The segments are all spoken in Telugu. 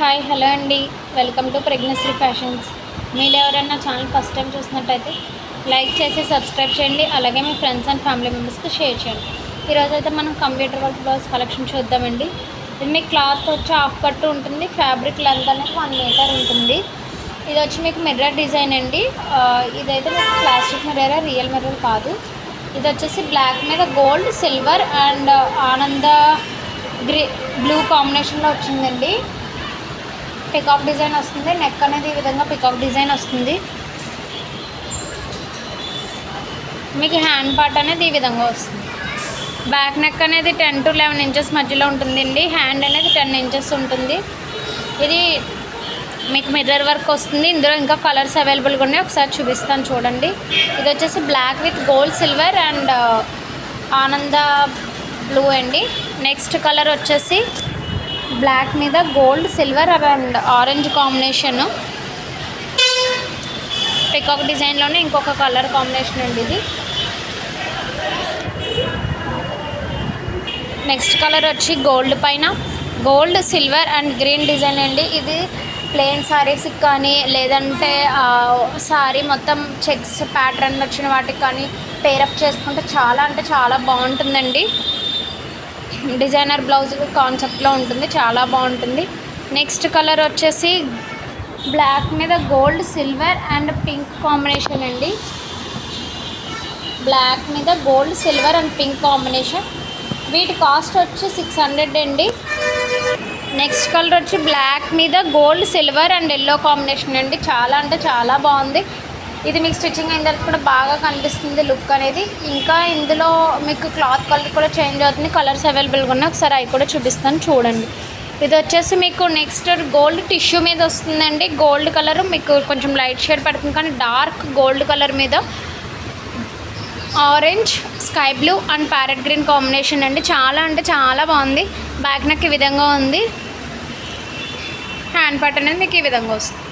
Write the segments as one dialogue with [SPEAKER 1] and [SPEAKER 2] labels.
[SPEAKER 1] హాయ్ హలో అండి. Welcome to pregnancy fashions. మీరు ఎవరైనా ఛానల్ ఫస్ట్ టైం చూసినట్టయితే లైక్ చేసి సబ్స్క్రైబ్ చేయండి. అలాగే మీ ఫ్రెండ్స్ అండ్ ఫ్యామిలీ మెంబర్స్కి షేర్ చేయండి. ఈరోజు అయితే మనం కంప్యూటర్ వర్క్ బ్లౌజ్ కలెక్షన్ చూద్దామండి. ఇది మీకు క్లాత్ వచ్చి హాఫ్ కట్ ఉంటుంది. ఫ్యాబ్రిక్ లెంత్ అనేది వన్ మీటర్ ఉంటుంది. ఇది వచ్చి మీకు మిర్రర్ డిజైన్ అండి. ఇదైతే మీకు ప్లాస్టిక్ మిర్రర్ రియల్ మిర్రర్ కాదు. ఇది వచ్చేసి బ్లాక్ మీద గోల్డ్ సిల్వర్ అండ్ ఆనంద గ్రీ బ్లూ కాంబినేషన్లో వచ్చిందండి. పికాక్ డిజైన్ వస్తుంది నెక్ అనేది ఈ విధంగా పికాక్ డిజైన్ వస్తుంది. మీకు హ్యాండ్ పార్ట్ అనేది ఈ విధంగా వస్తుంది. బ్యాక్ నెక్ అనేది టెన్ టు లెవెన్ ఇంచెస్ మధ్యలో ఉంటుందండి. హ్యాండ్ అనేది టెన్ ఇంచెస్ ఉంటుంది. ఇది మీకు మిర్రర్ వర్క్ వస్తుంది. ఇందులో ఇంకా కలర్స్ అవైలబుల్గా ఉన్నాయి. ఒకసారి చూపిస్తాను చూడండి. ఇది వచ్చేసి black with gold silver and ఆనంద బ్లూ అండి. నెక్స్ట్ కలర్ వచ్చేసి బ్లాక్ మీద gold silver and orange combination. Peacock డిజైన్లోనే ఇంకొక కలర్ కాంబినేషన్ అండి ఇది. నెక్స్ట్ కలర్ వచ్చి గోల్డ్ పైన. Gold silver and green design అండి. ఇది ప్లెయిన్ శారీస్కి కానీ లేదంటే సారీ మొత్తం చెక్స్ ప్యాటర్న్ వచ్చిన వాటికి కానీ పేరప్ చేసుకుంటే చాలా అంటే చాలా బాగుంటుందండి. డిజైనర్ బ్లౌజ్ కాన్సెప్ట్లో ఉంటుంది చాలా బాగుంటుంది. నెక్స్ట్ కలర్ వచ్చేసి బ్లాక్ మీద gold silver and pink combination అండి. బ్లాక్ మీద gold silver and pink combination. వీటి కాస్ట్ వచ్చి సిక్స్ హండ్రెడ్ అండి. నెక్స్ట్ కలర్ వచ్చి బ్లాక్ మీద gold silver and yellow combination అండి. చాలా అంటే చాలా బాగుంది. ఇది మీకు స్టిచ్చింగ్ అయిన తర్వాత కూడా బాగా కనిపిస్తుంది లుక్ అనేది. ఇంకా ఇందులో మీకు క్లాత్ కలర్ కూడా చేంజ్ అవుతుంది. కలర్స్ అవైలబుల్గా ఉన్నాయి. ఒకసారి అవి కూడా చూపిస్తాను. చూడండి. ఇది వచ్చేసి మీకు నెక్స్ట్ గోల్డ్ టిష్యూ మీద వస్తుందండి. గోల్డ్ కలర్ మీకు కొంచెం లైట్ షేడ్ పడుతుంది. కానీ డార్క్ గోల్డ్ కలర్ మీద orange sky blue and parrot green combination అండి. చాలా అంటే చాలా బాగుంది. బ్యాక్ నెక్ ఈ విధంగా ఉంది. హ్యాండ్ పట్ అనేది మీకు ఈ విధంగా వస్తుంది.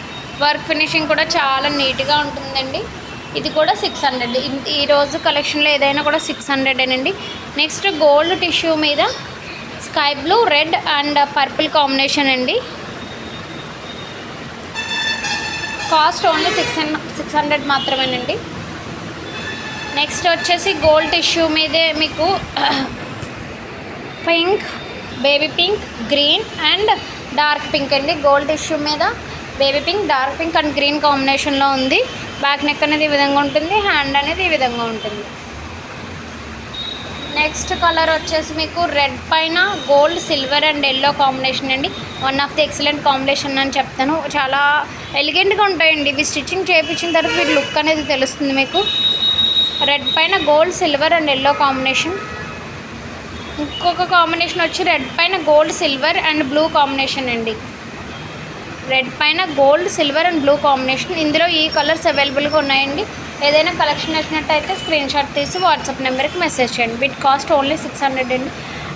[SPEAKER 1] వర్క్ ఫినిషింగ్ కూడా చాలా నీట్గా ఉంటుందండి. ఇది కూడా సిక్స్ హండ్రెడ్. ఈ రోజు కలెక్షన్లో ఏదైనా కూడా సిక్స్ హండ్రెడ్ అండి నెక్స్ట్ గోల్డ్ టిష్యూ మీద sky blue red and purple combination అండి. Cost only six six hundred మాత్రమేనండి. నెక్స్ట్ వచ్చేసి గోల్డ్ టిష్యూ మీదే మీకు pink baby pink green and dark pink అండి. గోల్డ్ టిష్యూ మీద baby pink dark pink and green కాంబినేషన్లో ఉంది. బ్యాక్ నెక్ అనేది ఈ విధంగా ఉంటుంది హ్యాండ్ అనేది ఈ విధంగా ఉంటుంది. నెక్స్ట్ కలర్ వచ్చేసి మీకు రెడ్ పైన gold silver and yellow combination అండి. One of the excellent combination అని చెప్తాను. చాలా ఎలిగెంట్గా ఉంటాయండి. ఇవి స్టిచ్చింగ్ చేయించిన తర్వాత వీటి లుక్ అనేది తెలుస్తుంది మీకు. రెడ్ పైన gold silver and yellow combination. ఇంకొక కాంబినేషన్ వచ్చి రెడ్ పైన gold silver and blue combination అండి. రెడ్ పైన gold silver and blue combination. ఇందులో ఈ కలర్స్ అవైలబుల్గా ఉన్నాయండి. ఏదైనా కలెక్షన్ నచ్చినట్టయితే స్క్రీన్ షాట్ తీసి వాట్సాప్ నెంబర్కి మెసేజ్ చేయండి. వీటి కాస్ట్ ఓన్లీ సిక్స్ హండ్రెడ్ అండి.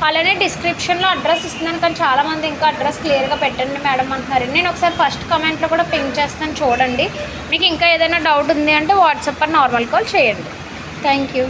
[SPEAKER 1] అలానే డిస్క్రిప్షన్లో అడ్రస్ ఇస్తున్నాను కానీ చాలామంది ఇంకా అడ్రస్ క్లియర్గా పెట్టండి మేడం అంటున్నారు నేను ఒకసారి ఫస్ట్ కమెంట్లో కూడా పింక్ చేస్తాను చూడండి. మీకు ఇంకా ఏదైనా డౌట్ ఉంది అంటే వాట్సాప్ అని నార్మల్ కాల్ చేయండి. Thank you.